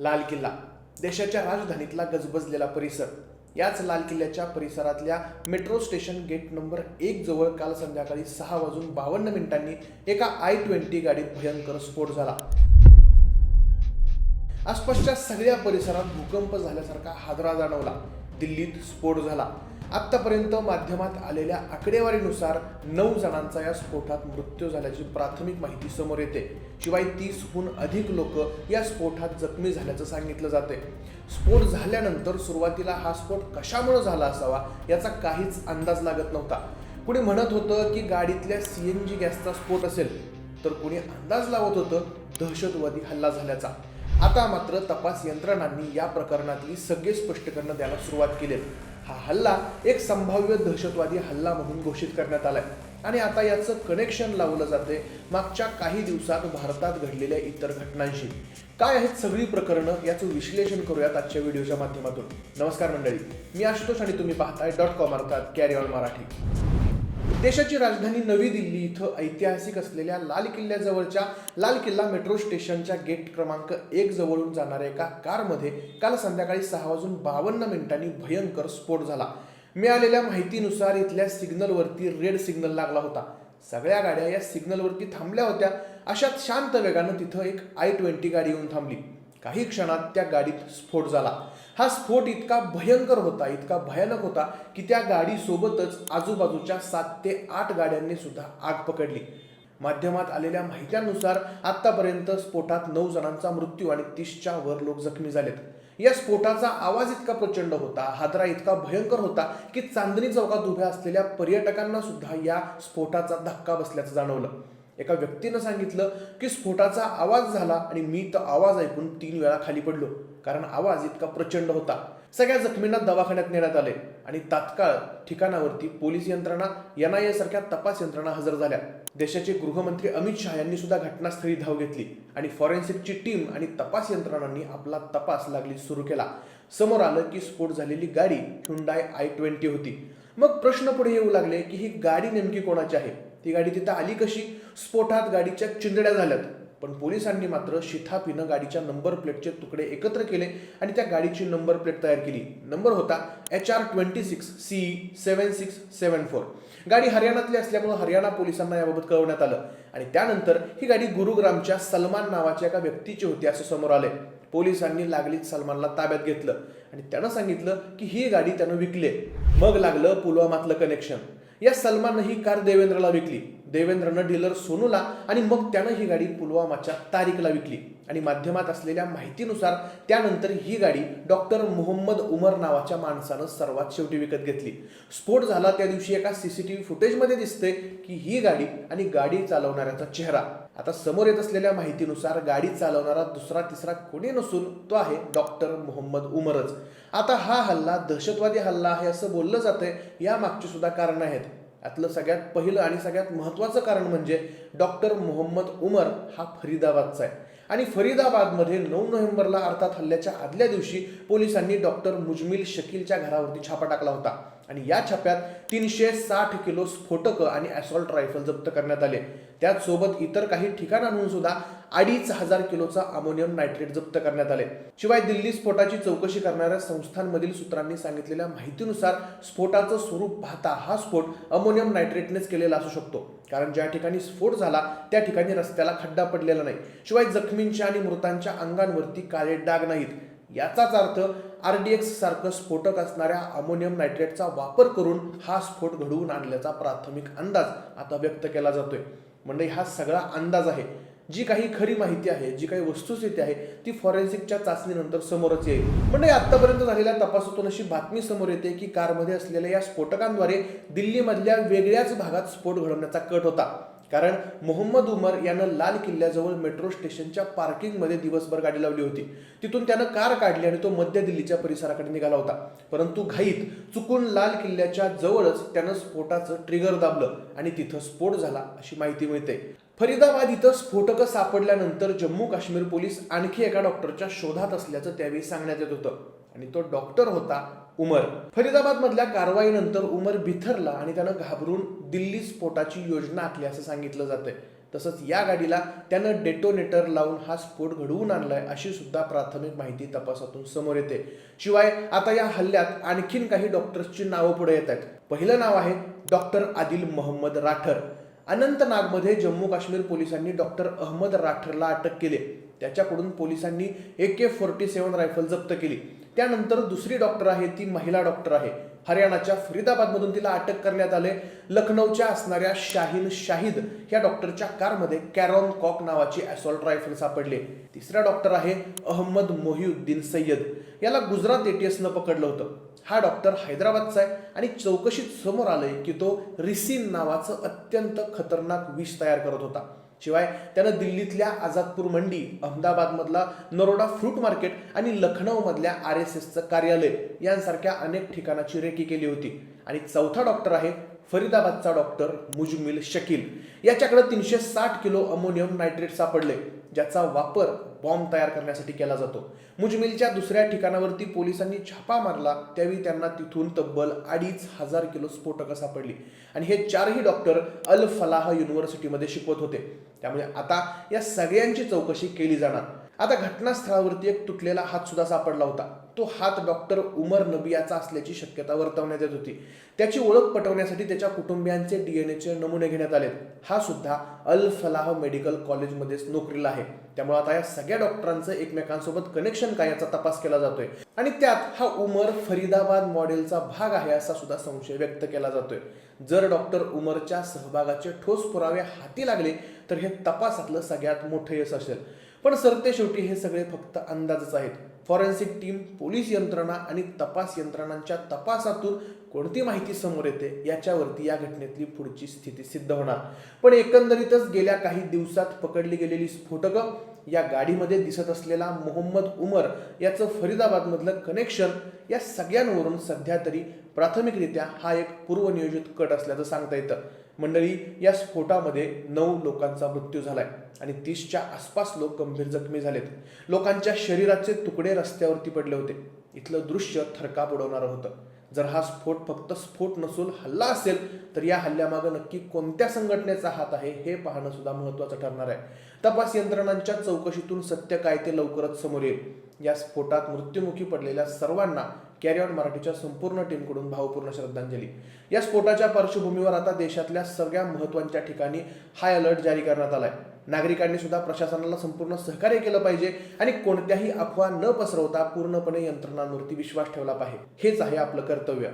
लाल किल्ला. देशाच्या राजधानीतला गजबजलेला परिसर. याच लाल किल्ल्याच्या परिसरातल्या मेट्रो स्टेशन गेट नंबर एक जवळ काल संध्याकाळी सहा वाजून बावन्न मिनिटांनी एका आय ट्वेंटी गाडीत भयंकर स्फोट झाला. आसपासच्या सगळ्या परिसरात भूकंप झाल्यासारखा हादरा जाणवला. दिल्लीत स्फोट झाला. आत्तापर्यंत माध्यमात आलेल्या आकडेवारीनुसार नऊ जणांचा या स्फोटात मृत्यू झाल्याची प्राथमिक माहिती समोर येते. शिवाय तीसहून अधिक लोक या स्फोटात जखमी झाल्याचं सांगितलं जाते. स्फोट झाल्यानंतर सुरुवातीला हा स्फोट कशामुळे झाला असावा याचा काहीच अंदाज लागत नव्हता. कुणी म्हणत होतं की गाडीतल्या सी एन जी गॅसचा स्फोट असेल तर कुणी अंदाज लावत होतं दहशतवादी हल्ला झाल्याचा. आता मात्र तपास यंत्रणांनी या प्रकरणातली सगळे स्पष्टीकरणं द्यायला सुरुवात केली हा हल्ला एक संभाव्य दहशतवादी हल्ला म्हणून घोषित करण्यात आलाय. आणि आता याचं कनेक्शन लावलं जाते मागच्या काही दिवसात भारतात घडलेल्या इतर घटनांशी. काय आहेत सगळी प्रकरणं याचं विश्लेषण करूयात आजच्या व्हिडिओच्या माध्यमातून. नमस्कार मंडळी मी आशुतोष आणि तुम्ही पाहताय डॉट कॉम अर्थात कॅरी ऑन मराठी. देशाची राजधानी नवी दिल्ली इथं ऐतिहासिक असलेल्या लाल किल्ल्याजवळच्या लाल किल्ला मेट्रो स्टेशनच्या गेट क्रमांक एक जवळून जाणाऱ्या एका कारमध्ये काल संध्याकाळी सहा वाजून बावन्न मिनिटांनी भयंकर स्फोट झाला. मिळालेल्या माहितीनुसार इथल्या सिग्नलवरती रेड सिग्नल लागला होता. सगळ्या गाड्या या सिग्नलवरती थांबल्या होत्या. अशात शांत वेगानं तिथं एक आय ट्वेंटी गाडी येऊन थांबली. काही क्षणात त्या गाडीत स्फोट झाला. हा स्फोट इतका भयंकर होता इतका भयानक होता की त्या गाडीसोबतच आजूबाजूच्या सात ते आठ गाड्यांनी सुद्धा आग पकडली. माध्यमात आलेल्या माहित्यानुसार आतापर्यंत स्फोटात नऊ जणांचा मृत्यू आणि तीसच्या वर लोक जखमी झालेत. या स्फोटाचा आवाज इतका प्रचंड होता हादरा इतका भयंकर होता की चांदणी चौकात उभ्या असलेल्या पर्यटकांना सुद्धा या स्फोटाचा धक्का बसल्याचं जाणवलं. एका व्यक्तीनं सांगितलं की स्फोटाचा आवाज झाला आणि मी तर आवाज ऐकून तीन वेळा खाली पडलो. कारण आवाज इतका प्रचंड होता. सगळ्या जखमींना दवाखान्यात नेण्यात आले आणि तात्काळ ठिकाणावरती पोलीस यंत्रणा एन आय ए सारख्या तपास यंत्रणा हजर झाल्या. देशाचे गृहमंत्री अमित शहा यांनी सुद्धा घटनास्थळी धाव घेतली आणि फॉरेन्सिकची टीम आणि तपास यंत्रणांनी आपला तपास लागली सुरू केला. समोर आलं की स्फोट झालेली गाडी हुंडाय आय ट्वेंटी होती. मग प्रश्न पुढे येऊ लागले की ही गाडी नेमकी कोणाची आहे? ती गाडी तिथं आली कशी? स्फोटात गाडीच्या चिंदड्या झाल्यात. पण पोलिसांनी मात्र शिथापीनं गाडीच्या नंबर प्लेटचे तुकडे एकत्र केले आणि त्या गाडीची नंबर प्लेट तयार केली. नंबर होता H R twenty six C seven six seven four. गाडी हरियाणातली असल्यामुळे हरियाणा पोलिसांना याबाबत कळवण्यात आलं. आणि त्यानंतर ही गाडी गुरुग्रामच्या सलमान नावाच्या एका व्यक्तीची होती असं समोर आले पोलिसांनी लागलीच सलमानला ताब्यात घेतलं आणि त्यानं सांगितलं की ही गाडी त्यानं विकली मग लागलं पुलवामातलं कनेक्शन या सलमाननं ही कार देवेंद्रला विकली. देवेंद्रनं डीलर सोनूला आणि मग त्यानं ही गाडी पुलवामाच्या तारीखला विकली. आणि माध्यमात असलेल्या माहितीनुसार त्यानंतर ही गाडी डॉक्टर मोहम्मद उमर नावाच्या माणसानं सर्वात शेवटी विकत घेतली. स्फोट झाला त्या दिवशी एका सीसीटीव्ही फुटेजमध्ये दिसते की ही गाडी आणि गाडी चालवणाऱ्याचा चेहरा. आता समोर येत असलेल्या माहितीनुसार गाडी चालवणारा दुसरा तिसरा कोणी नसून तो आहे डॉक्टर मोहम्मद उमरच. आता हा हल्ला दहशतवादी हल्ला आहे असं बोललं जातंय यामागची सुद्धा कारणं आहेत. यातलं सगळ्यात पहिलं आणि सगळ्यात महत्त्वाचं कारण म्हणजे डॉक्टर मोहम्मद उमर हा फरीदाबादचा आहे. आणि फरीदाबादमध्ये नऊ नोव्हेंबरला अर्थात हल्ल्याच्या आदल्या दिवशी पोलिसांनी डॉक्टर मुजमिल शकीलच्या घरावरती छापा टाकला होता. आणि या छाप्यात तीनशे साठ किलो स्फोटकं आणि ॲसॉल्ट रायफल जप्त करण्यात आले. त्याचसोबत इतर काही ठिकाणांहून सुद्धा अडीच हजार किलोचा अमोनियम नायट्रेट जप्त करण्यात आले. शिवाय दिल्ली स्फोटाची चौकशी करणाऱ्या संस्थांमधील सूत्रांनी सांगितलेल्या माहितीनुसार स्फोटाचं स्वरूप पाहता हा स्फोट अमोनियम नायट्रेटनेच केलेला असू शकतो. कारण ज्या ठिकाणी स्फोट झाला त्या ठिकाणी रस्त्याला खड्डा पडलेला नाही. शिवाय जखमींच्या आणि मृतांच्या अंगांवरती काळे डाग नाहीत. याचाच अर्थ आर डी एक्स सारखं स्फोटक असणाऱ्या अमोनियम नायट्रेटचा वापर करून हा स्फोट घडवून आणल्याचा प्राथमिक अंदाज आता व्यक्त केला जातोय. म्हणजे हा सगळा अंदाज आहे. जी काही खरी माहिती आहे जी काही वस्तुस्थिती आहे ती फॉरेन्सिकच्या चाचणीनंतर समोरच येईल. म्हणजे आतापर्यंत झालेल्या तपासातून अशी बातमी समोर येते की कारमध्ये असलेल्या या स्फोटकांद्वारे दिल्लीमधल्या वेगळ्याच भागात स्फोट घडवण्याचा कट होता. कारण मोहम्मद उमर यानं लाल किल्ल्याजवळ मेट्रो स्टेशनच्या पार्किंगमध्ये दिवसभर गाडी लावली होती. तिथून त्यानं कार काढली आणि तो मध्य दिल्लीच्या परिसराकडे निघाला होता. परंतु घाईत चुकून लाल किल्ल्याच्या जवळच त्यानं स्फोटाचं ट्रिगर दाबलं आणि तिथं स्फोट झाला अशी माहिती मिळते. फरीदाबाद इथं स्फोटकं सापडल्यानंतर जम्मू काश्मीर पोलीस आणखी एका डॉक्टरच्या शोधात असल्याचं त्यावेळी सांगण्यात येत होतं. आणि तो डॉक्टर होता उमर. फरीदाबाद मधल्या कारवाईनंतर उमर बिथरला आणि त्यानं घाबरून दिल्ली स्फोटाची योजना आखली असं सांगितलं जातंय. तसंच या गाडीला त्यानं डेटोनेटर लावून हा स्फोट घडवून आणलाय अशी सुद्धा प्राथमिक माहिती तपासातून समोर येते. शिवाय आता या हल्ल्यात आणखीन काही डॉक्टर्सची नावं पुढे येत आहेत. पहिलं नाव आहे डॉक्टर आदिल मोहम्मद राठर. अनंतनागमध्ये जम्मू काश्मीर पोलिसांनी डॉक्टर अहमद राठरला अटक केली. त्याच्याकडून पोलिसांनी ए के फोर्टी सेवन रायफल जप्त केली. त्यानंतर दुसरी डॉक्टर आहे ती महिला डॉक्टर आहे. हरियाणाच्या फरीदाबादमधून तिला अटक करण्यात आले. लखनौच्या असणाऱ्या शाहीन शाहिद या डॉक्टरच्या कारमध्ये कॅरॉन कॉक नावाची असॉल्ट रायफल सापडले. तिसरा डॉक्टर आहे अहमद मोहिउद्दीन सय्यद. याला गुजरात एटीएसनं पकडलं होतं. हा डॉक्टर हैदराबादचा आहे आणि चौकशीत समोर आलंय की तो रिसिन नावाचं अत्यंत खतरनाक विष तयार करत होता. शिवाय त्यानं दिल्लीतल्या आझादपूर मंडी अहमदाबादमधला नरोडा फ्रूट मार्केट आणि लखनौमधल्या आर एस एसचं कार्यालय यांसारख्या अनेक ठिकाणाची रेकी केली होती. आणि चौथा डॉक्टर आहे फरीदाबादचा डॉक्टर मुजमिल शकील. याच्याकडे तीनशे साठ किलो अमोनियम नायट्रेट सापडले ज्याचा वापर बॉम्ब तयार करण्यासाठी केला जातो. मुजमिलच्या दुसऱ्या ठिकाणावरती पोलिसांनी छापा मारला त्यावेळी त्यांना तिथून तब्बल अडीच हजार किलो स्फोटकं सापडली. आणि हे चारही डॉक्टर अल फलाह युनिव्हर्सिटीमध्ये शिकवत होते. त्यामुळे आता या सगळ्यांची चौकशी केली जाणार. आता घटनास्थळावरती एक तुटलेला हात सुद्धा सापडला होता. तो हात डॉक्टर उमर नबियाचा असल्याची शक्यता वर्तवण्यात येत होती. त्याची ओळख पटवण्यासाठी त्याच्या कुटुंबियांचे डीएनएचे नमुने घेण्यात आले हा सुद्धा अल फलाह मेडिकल कॉलेजमध्येच नोकरीला आहे. त्यामुळे आता या सगळ्या डॉक्टरांचं एकमेकांसोबत कनेक्शन काय याचा तपास केला जातोय. आणि त्यात हा उमर फरीदाबाद मॉडेलचा भाग आहे असा सुद्धा संशय व्यक्त केला जातोय. जर डॉक्टर उमरच्या सहभागाचे ठोस पुरावे हाती लागले तर हे तपासातलं सगळ्यात मोठं यश असेल. पण सरते शेवटी हे सगळे फक्त अंदाजच आहेत. फॉरेन्सिक टीम पोलीस यंत्रणा आणि तपास यंत्रणांच्या तपासातून कोणती माहिती समोर येते याच्यावरती या घटनेतली पुढची स्थिती सिद्ध होणार. पण एकंदरीतच गेल्या काही दिवसात पकडली गेलेली स्फोटकं या गाडीमध्ये दिसत असलेला मोहम्मद उमर याचं फरीदाबादमधलं कनेक्शन या सगळ्यांवरून सध्या तरी प्राथमिकरित्या हा एक पूर्वनियोजित कट असल्याचं सांगता येतं. मंडळी या स्फोटामध्ये नऊ लोकांचा मृत्यू झालाय आणि तीसच्या आसपास लोक गंभीर जखमी झालेत. लोकांच्या शरीराचे तुकडे रस्त्यावरती पडले होते. इथलं दृश्य थरकाप उडवणारं होतं. जर हा स्फोट फक्त स्फोट नसून हल्ला असेल तर या हल्ल्यामागं नक्की कोणत्या संघटनेचा हात आहे हे पाहणं सुद्धा महत्त्वाचं ठरणार आहे. तपास यंत्रणांच्या चौकशीतून सत्य काय ते लवकरच समोर येईल. या स्फोटात मृत्युमुखी पडलेल्या सर्वांना कॅरी ऑन मराठीच्या संपूर्ण टीमकडून भावपूर्ण श्रद्धांजली. या स्फोटाच्या पार्श्वभूमीवर आता देशातल्या सगळ्या महत्त्वाच्या ठिकाणी हाय अलर्ट जारी करण्यात आला आहे नागरिकांनी सुद्धा प्रशासनाला संपूर्ण सहकार्य केलं पाहिजे आणि कोणत्याही अफवा न पसरवता पूर्णपणे यंत्रणांवरती विश्वास ठेवला पाहिजे. हेच आहे आपलं कर्तव्य.